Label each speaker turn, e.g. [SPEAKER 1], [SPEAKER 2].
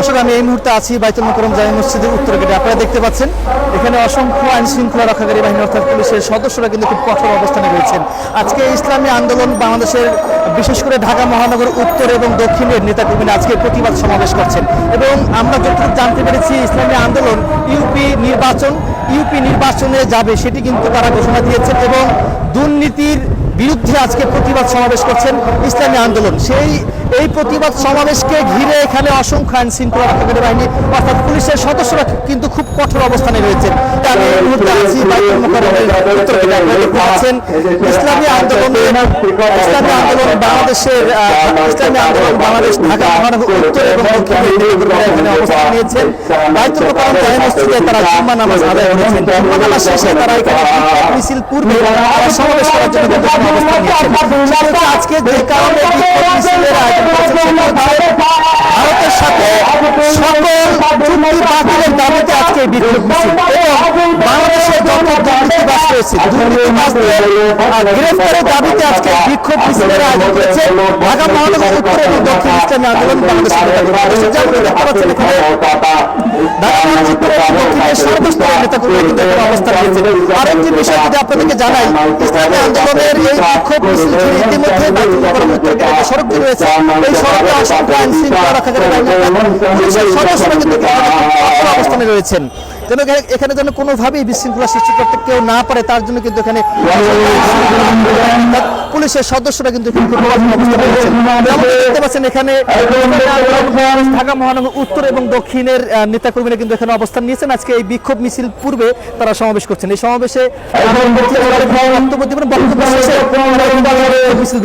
[SPEAKER 1] দর্শক, আমি এই মুহূর্তে আছি বাইতুল মোকরম জামি মসজিদের উত্তর গেটে। আপনারা দেখতে পাচ্ছেন, এখানে অসংখ্য আইন শৃঙ্খলা রক্ষাকারী বাহিনী, অর্থাৎ পুলিশের সদস্যরা কিন্তু খুব কঠোর অবস্থানে রয়েছেন। আজকে ইসলামী আন্দোলন বাংলাদেশের, বিশেষ করে ঢাকা মহানগর উত্তর এবং দক্ষিণের নেতা নেতাকর্মীরা আজকে প্রতিবাদ সমাবেশ করছেন। এবং আমরা যতটুকু জানতে পেরেছি, ইসলামী আন্দোলন ইউপি নির্বাচন, ইউপি নির্বাচনে যাবে সেটি কিন্তু তারা ঘোষণা দিয়েছেন এবং দুর্নীতির বিরুদ্ধে আজকে প্রতিবাদ সমাবেশ করছেন ইসলামী আন্দোলন। সেই এই প্রতিবাদ সমাবেশকে ঘিরে এখানে অসংখ্য আইন শৃঙ্খলা রক্ষাকারী বাহিনী, অর্থাৎ পুলিশের সদস্যরা কিন্তু খুব কঠোর অবস্থানে রয়েছেন। ইসলামী আন্দোলন ইসলামী আন্দোলন বাংলাদেশের ইসলামী আন্দোলন বাংলাদেশ ঢাকা উত্তর এবং অবস্থান নিয়েছেন। তারা জুম্মা নামাজ আদায় করেছেন। জুম্মা নামাজ শেষে তারা এখানে মিছিল পূর্বে সমাবেশ করার জন্য আজকে যে কারণে ভারতের সাথে সকল চুক্তি বাতিলের দাবিতে আজকে আপনাদেরকে জানাই আন্দোলনের এই বিক্ষোভ মিছিল ইতিমধ্যে রয়েছে এই সড়কে রক্ষাকারী সদস্যরা কিন্তু অবস্থানে রয়েছেন যেন এখানে- যেন কোনোভাবেই বিশৃঙ্খলা সৃষ্টি করতে কেউ না পারে তার জন্য কিন্তু এখানে পুলিশের সদস্যরা কিন্তু এখানে ঢাকা মহানগর উত্তর এবং দক্ষিণের আহ, নেতাকর্মীরা কিন্তু এখানে অবস্থান নিয়েছেন। আজকে এই বিক্ষোভ মিছিল পূর্বে তারা সমাবেশ করছেন। এই সমাবেশে বক্তব্য মিছিল